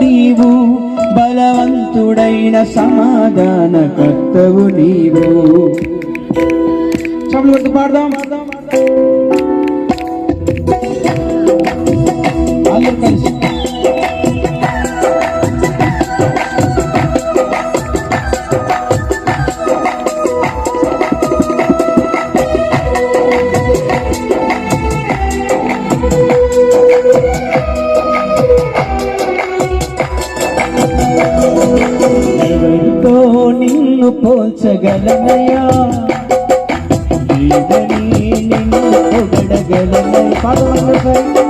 నీవు బలవంతుడైన సమాధాన కర్తవు నీవు పాడదాం. అందరూ కలిసి. ಸಗಲನಯ ಜೀವನಿ ನಿನ್ನ ಒಗಡಗಲನ ಪಾದವನ್ನು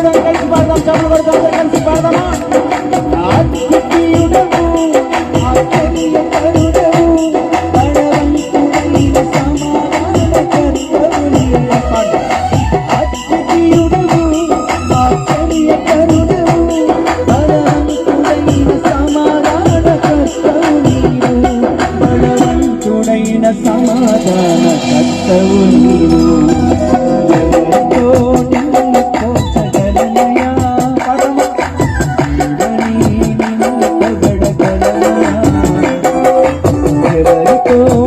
అందరం కలిసి పాడదాం చదువు వరకు అందరం కలిసి పాడదామా సమాధాన కర్తవు నీరు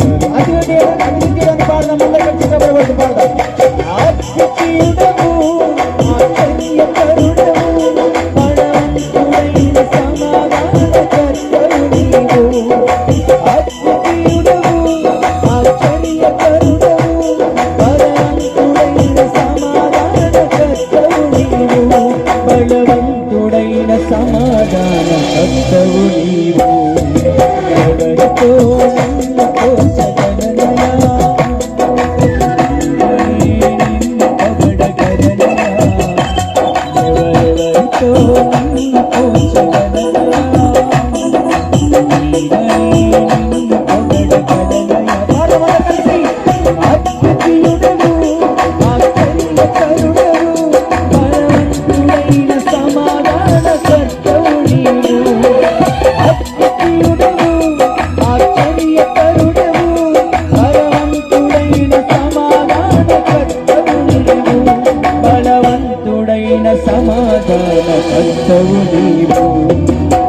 అభివృద్ధి అభివృద్ధి అని పాడదాం మళ్ళీ చక్రవర్తి పాడదాం ఆత్మీయుడము ఆశ్చర్యకరుడము సమాధాన కర్తవు నీవు.